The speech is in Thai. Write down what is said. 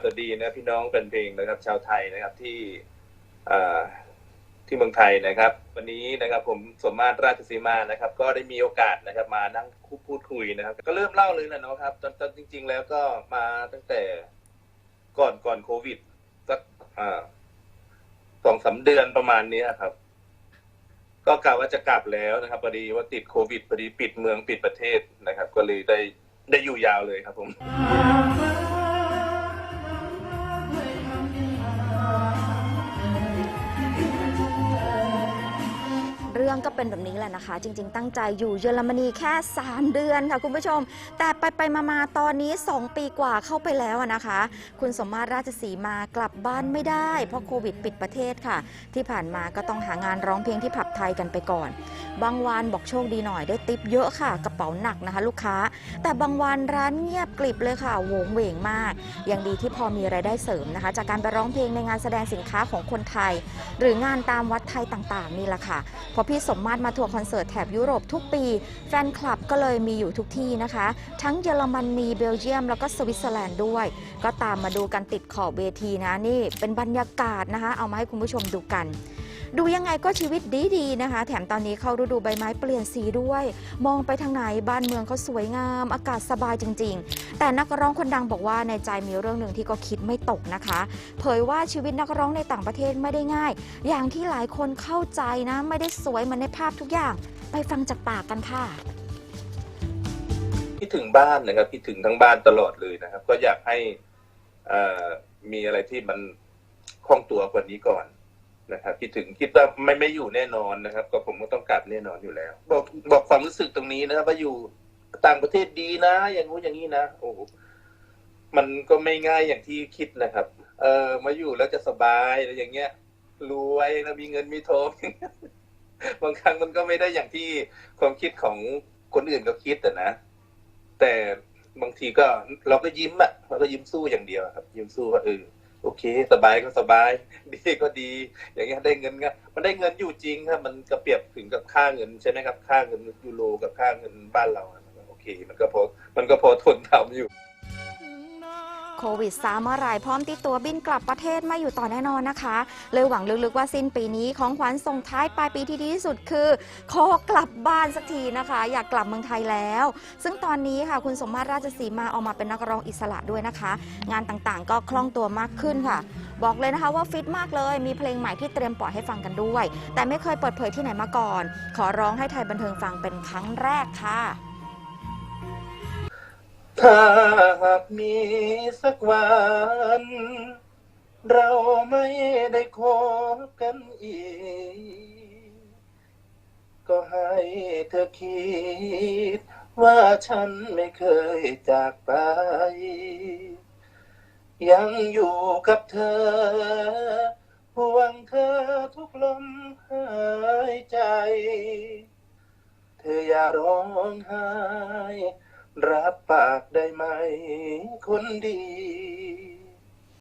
สวัสดีนะพี่น้องเป็นเพลงนะครับ ชาวไทยนะครับที่ที่เมืองไทยนะครับ วันนี้นะครับผมสมมาตรราชสีมานะครับ ก็ได้มีโอกาสนะครับ มานั่งพูดคุยนะครับ ก็เริ่มเล่าเลยนะเนาะครับตอนตอนจริง ๆ แล้วก็มาตั้งแต่ก่อนก่อนโควิดสักสองสามเดือนประมาณนี้ครับ ก็กะว่าจะกลับแล้วนะครับพอดีว่าติดโควิดพอดีปิดเมืองปิดประเทศนะครับ ก็เลยได้ได้อยู่ยาวเลยครับผม ก็เป็นแบบนี้แหละนะคะ จริง ๆ ตั้งใจอยู่เยอรมนีแค่ 3 เดือนค่ะคุณผู้ชม แต่ไปไปๆมาตอนนี้ 2 ปีกว่าเข้าไปแล้วนะคะ คุณสมมาตรราชสีมากลับบ้านไม่ได้ เพราะโควิดปิดประเทศค่ะ ที่ผ่านมาก็ต้องหางานร้องเพลงที่ผับไทยกันไปก่อน บางวันบอกโชคดีหน่อยได้ติปเยอะค่ะ กระเป๋าหนักนะคะ ลูกค้า แต่บางวันร้านเงียบกลิบเลยค่ะโหวงเหวงมากยังดีที่พอมีรายได้เสริมนะคะ จากการไปร้องเพลงในงานแสดงสินค้าของคนไทย หรืองานตามวัดไทยต่างๆ นี่แหละค่ะพอพี่สมมาตรมาทัวร์คอนเสิร์ตแถบยุโรปทุกปี แฟนคลับก็เลยมีอยู่ทุกที่นะคะ ทั้งเยอรมนีเบลเยียม แล้วก็สวิตเซอร์แลนด์ด้วย ก็ตามมาดูกันติดขอบเวทีนะนี่ เป็นบรรยากาศนะคะ เอามาให้คุณผู้ชมดูกัน ดูยังไงก็ชีวิตดีๆนะคะ แถมตอนนี้เข้าฤดูใบไม้เปลี่ยนสีด้วย มองไปทางไหนบ้านเมืองเขาสวยงาม อากาศสบายจริง ๆ แต่นักร้องคนดังบอกว่าในใจมีเรื่องหนึ่งที่ก็คิดไม่ตกนะคะ เผยว่าชีวิตนักร้องในต่างประเทศไม่ได้ง่าย อย่างที่หลายคนเข้าใจนะ ไม่ได้สวยเหมือนในภาพทุกอย่าง ไปฟังจากปากกันค่ะคิดถึงบ้านนะครับคิดถึงทั้งบ้านตลอดเลยนะครับ ก็อยากให้มีอะไรที่มันคล่องตัวกว่านี้ก่อน นะครับคิดถึงคิดว่าไม่ไม่อยู่แน่นอนนะครับ ก็ผมก็ต้องกลับแน่นอนอยู่แล้ว บอกบอกความรู้สึกตรงนี้นะครับว่าอยู่ต่างประเทศดีนะ อย่างนู้นอย่างนี้นะโอ้โหมันก็ไม่ง่ายอย่างที่คิดนะครับ เออ มาอยู่แล้วจะสบายอะไรอย่างเงี้ยรวยแล้วมีเงินมีทองบางครั้งมันก็ไม่ได้อย่างที่ความคิดของคนอื่นก็คิดอะนะแต่บางทีก็เราก็ยิ้มอะเราก็ยิ้มสู้อย่างเดียวครับ ยิ้มสู้ว่าเออ โอเค สบายก็สบาย ดีก็ดี อย่างเงี้ยได้เงินก็มันได้เงินอยู่จริงครับมันก็เปรียบถึงกับค่าเงินใช่ไหมครับ ค่าเงินยูโรกับค่าเงินบ้านเราโอเค มันก็พอมันก็พอทนทำอยู่ โควิดซาเมื่อไรพร้อมติดตัวบินกลับประเทศม่อยู่ต่อแน่นอนนะคะ เลยหวังลึกๆว่าสิ้นปีนี้ของขวัญส่งท้ายปลายปีที่ดีที่สุดคือขอกลับบ้านสักทีนะคะ อยากกลับเมืองไทยแล้ว ซึ่งตอนนี้ค่ะคุณสมมาตรราชสีมาออกมาเป็นนักร้องอิสระด้วยนะคะ งานต่างๆ ก็คล่องตัวมากขึ้นค่ะ บอกเลยนะคะว่าฟิตมากเลย มีเพลงใหม่ที่เตรียมปล่อยให้ฟังกันด้วย แต่ไม่เคยเปิดเผยที่ไหนมาก่อน ขอร้องให้ไทยบันเทิงฟังเป็นครั้งแรกค่ะ ถ้าหากมีสักวัน เราไม่ได้คบกันอีก ก็ให้เธอคิด ว่าฉันไม่เคยจากไป ยังอยู่กับเธอ ห่วงเธอทุกลมหายใจ เธออย่าร้องไห้ รับปากได้ไหมคนดี